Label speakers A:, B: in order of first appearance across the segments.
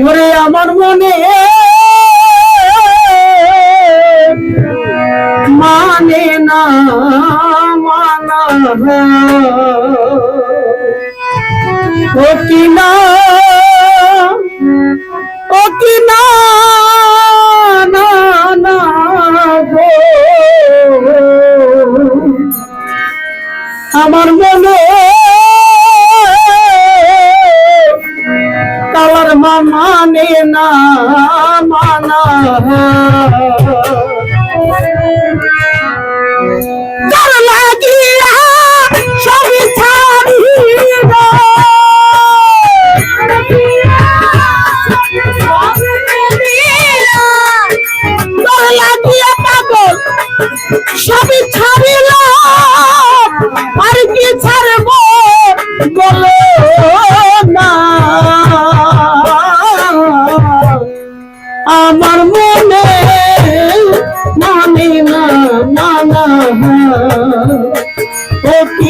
A: ওরে আমার মনে মানে না মানা ও কি না মানে না মানা সবই আমার মনে মানে না না না ও কি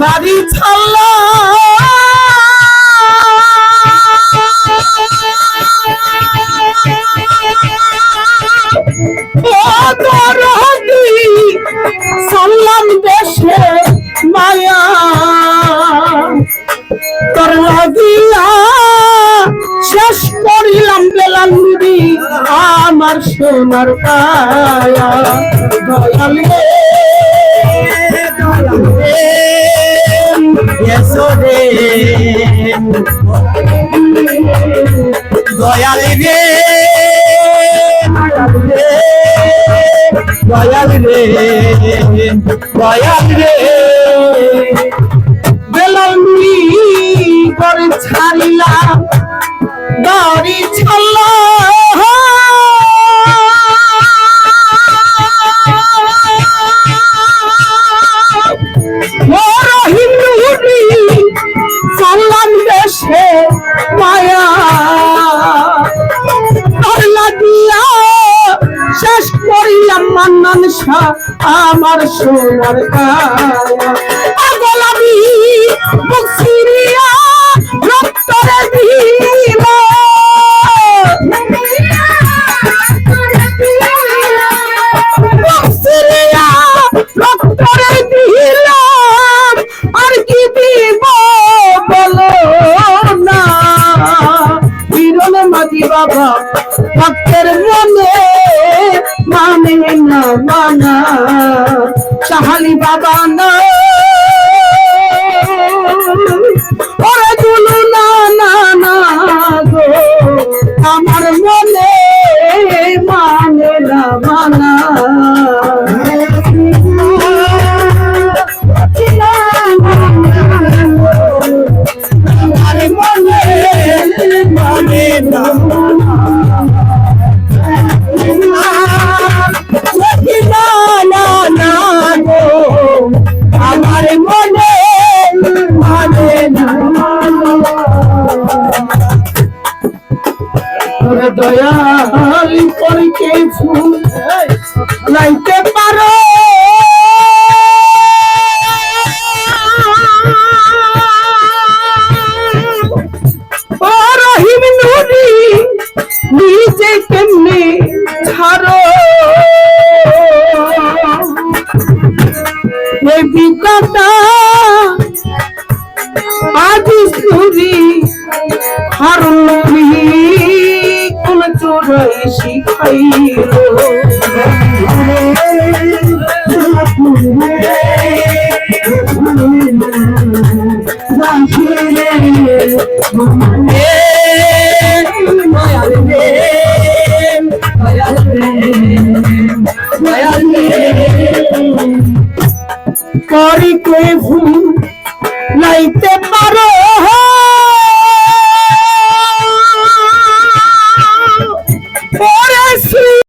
A: বাড়ি সাল্লাম দেশে মায়া। তোর লাগিয়া শেষ করিলাম বেলাম আমার সোনার দয়াল দয়াল এসো রে দয়াল রে দয়াল রে দয়াল রে বেলালুই করে ছাড়িলাম দাড়ি মান্নান শাহ আমার সোনার পাগল আমি বুক সিরিয়া রক্তরে দিল। বুক সিরিয়া রক্তরে দিলাম আর কি দিব বাবা, ভক্তের মনে মানে না মানা। বাবা না। তোরে দয়াল করকে ফুল লাইতে পারো। রহিম নুরি, নিজে কেমনে ছাড়ো? এই বিকাটা বিষ্ণুরি হারুন নবী চোরাই শিখাইল করি কে ভুল লাইতে পারো।